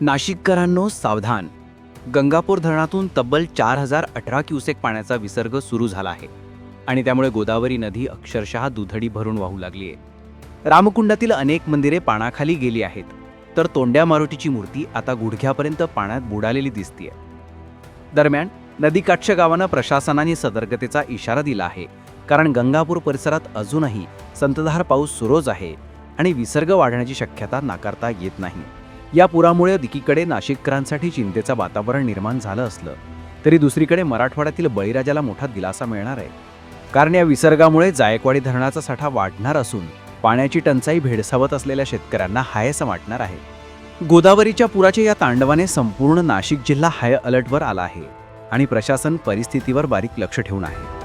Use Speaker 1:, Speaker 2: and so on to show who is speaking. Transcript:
Speaker 1: नाशिककरांनो सावधान. गंगापूर धरणातून तब्बल चार हजार अठरा क्युसेक पाण्याचा विसर्ग सुरू झाला आहे. आणि त्यामुळे गोदावरी नदी अक्षरशः दुधडी भरून वाहू लागली आहे. रामकुंडातील अनेक मंदिरे पाण्याखाली गेली आहेत. तर तोंड्या मारुतीची मूर्ती आता गुडघ्यापर्यंत पाण्यात बुडालेली दिसतीये. दरम्यान नदीकाठच्या गावांना प्रशासनाने सतर्कतेचा इशारा दिला आहे. कारण गंगापूर परिसरात अजूनही संततधार पाऊस सुरूच आहे आणि विसर्ग वाढण्याची शक्यता नाकारता येत नाही. या पुरामुळे एकीकडे नाशिककरांसाठी चिंतेचं वातावरण निर्माण झालं असलं तरी दुसरीकडे मराठवाड्यातील बळीराजाला मोठा दिलासा मिळणार आहे. कारण या विसर्गामुळे जायकवाडी धरणाचा साठा वाढणार असून पाण्याची टंचाई भेडसावत असलेल्या शेतकऱ्यांना हायसं वाटणार आहे. गोदावरीच्या पुराच्या या तांडवाने संपूर्ण नाशिक जिल्हा हाय अलर्टवर आला आहे आणि प्रशासन परिस्थितीवर बारीक लक्ष ठेवून आहे.